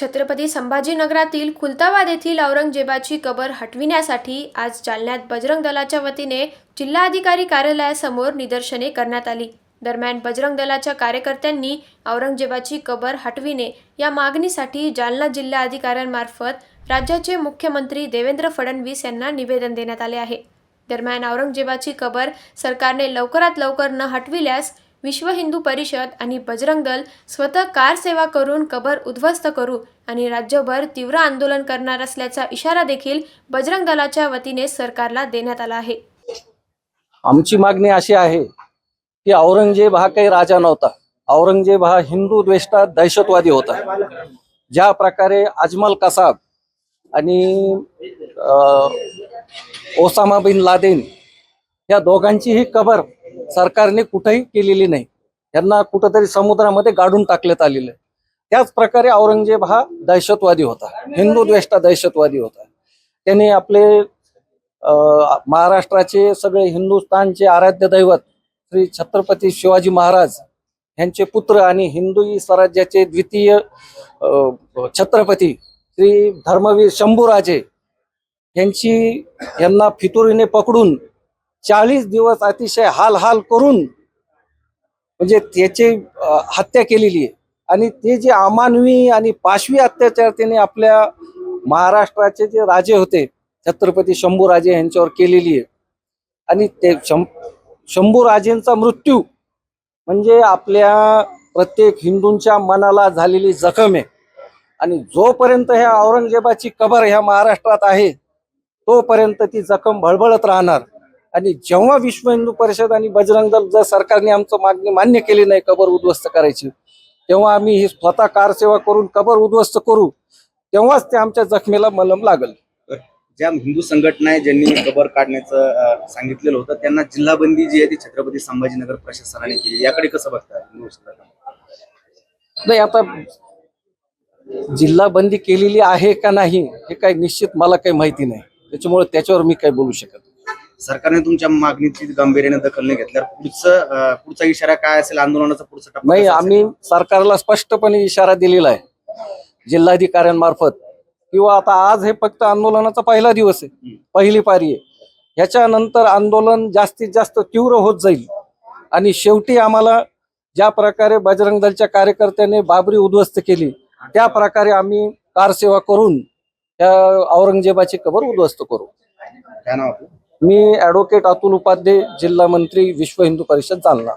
छत्रपती संभाजीनगरातील खुलताबाद येथील औरंगजेबाची कबर हटविण्यासाठी आज जालन्यात बजरंग दलाच्या वतीने जिल्हाधिकारी कार्यालयासमोर निदर्शने करण्यात आली. दरम्यान बजरंग दलाच्या कार्यकर्त्यांनी औरंगजेबाची कबर हटविणे या मागणीसाठी जालना जिल्हाधिकाऱ्यांमार्फत राज्याचे मुख्यमंत्री देवेंद्र फडणवीस यांना निवेदन देण्यात आले आहे. दरम्यान औरंगजेबाची कबर सरकारने लवकरात लवकर न हटविल्यास विश्व हिंदू परिषद आणि बजरंग दल स्वतः कार सेवा करून कबर उद्ध्वस्त करू आणि राज्यभर तीव्र आंदोलन करणार असल्याचा इशारा देखील बजरंग दलाच्या वतीने सरकारला देण्यात आला आहे. आमची मागणी अशी आहे की औरंगजेब हा काही राजा नव्हता. औरंगजेब हा हिंदू द्वेष्टा दहशतवादी होता. ज्या प्रकारे अजमल कसाब आणि अं, ओसामा बिन लादेन या दोघांचीही कबर सरकारने कुठेही केलेली नाही. यांना कुठंतरी समुद्रामध्ये गाडून टाकण्यात आलेलं आहे. त्याच प्रकारे औरंगजेब हा दहशतवादी होता. हिंदू द्वेष्टा दहशतवादी होता. त्याने आपले महाराष्ट्राचे सगळे हिंदुस्थानचे आराध्य दैवत श्री छत्रपती शिवाजी महाराज यांचे पुत्र आणि हिंदू स्वराज्याचे द्वितीय छत्रपती श्री धर्मवीर शंभूराजे यांची यांना फितुरीने पकडून चाळीस दिवस अतिशय हाल हाल करून म्हणजे त्याची हत्या केलेली आहे. आणि ते जे अमानवी आणि पाशवी अत्याचार त्याने आपल्या महाराष्ट्राचे जे राजे होते छत्रपती शंभूराजे यांच्यावर केलेली आहे. आणि ते शं शंभूराजेंचा मृत्यू म्हणजे आपल्या प्रत्येक हिंदूंच्या मनाला झालेली जखम आहे. आणि जोपर्यंत ह्या औरंगजेबाची कबर ह्या महाराष्ट्रात आहे तोपर्यंत ती जखम भळबळत राहणार. आणि जेव्हा विश्व हिंदू परिषद आणि बजरंग दल जर सरकारने आमचं मागणी मान्य केली नाही कबर उद्ध्वस्त करायची तेव्हा आम्ही ही स्वतः कारसेवा करून कबर उद्ध्वस्त करू तेव्हाच ते आमच्या जखमेला मलम लागल. ज्या हिंदू संघटना आहे ज्यांनी कबर काढण्याचं सांगितलेलं होतं त्यांना जिल्हाबंदी जी आहे ती छत्रपती संभाजीनगर प्रशासनाने केली याकडे कसं बघता हिंदू संघटना. नाही आता जिल्हा बंदी केलेली आहे का नाही हे काही निश्चित मला काही माहिती नाही. त्याच्यामुळे त्याच्यावर मी काही बोलू शकत. सरकारने तुमच्या मागणीची गांभीर्याने दखल नाही घेतल्यावर पुढचं पुढचा इशारा काय असेल? आंदोलनाचा पुढचा टप्पा नाही कसा असेल? आम्ही सरकारला स्पष्टपणे इशारा दिलेला आहे. जिल्हाधिकाऱ्यांमार्फत. किंवा आता आज हे फक्त आंदोलनाचा पहिला दिवस आहे. पहिली पारी आहे. ह्याच्यानंतर आंदोलन जास्तीत जास्त तीव्र होत जाईल. आणि शेवटी आम्हाला ज्या प्रकारे बजरंग दलच्या कार्यकर्त्याने बाबरी उद्ध्वस्त केली त्या प्रकारे आम्ही कारसेवा करून त्या औरंगजेबाची कबर उद्ध्वस्त करू. काय नाव आपलं? मी ऍडव्होकेट अतुल उपाध्ये जिल्हा मंत्री विश्व हिंदू परिषद जालना.